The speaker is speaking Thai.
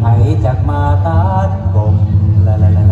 ไผจากมาตาดกลลาลาลา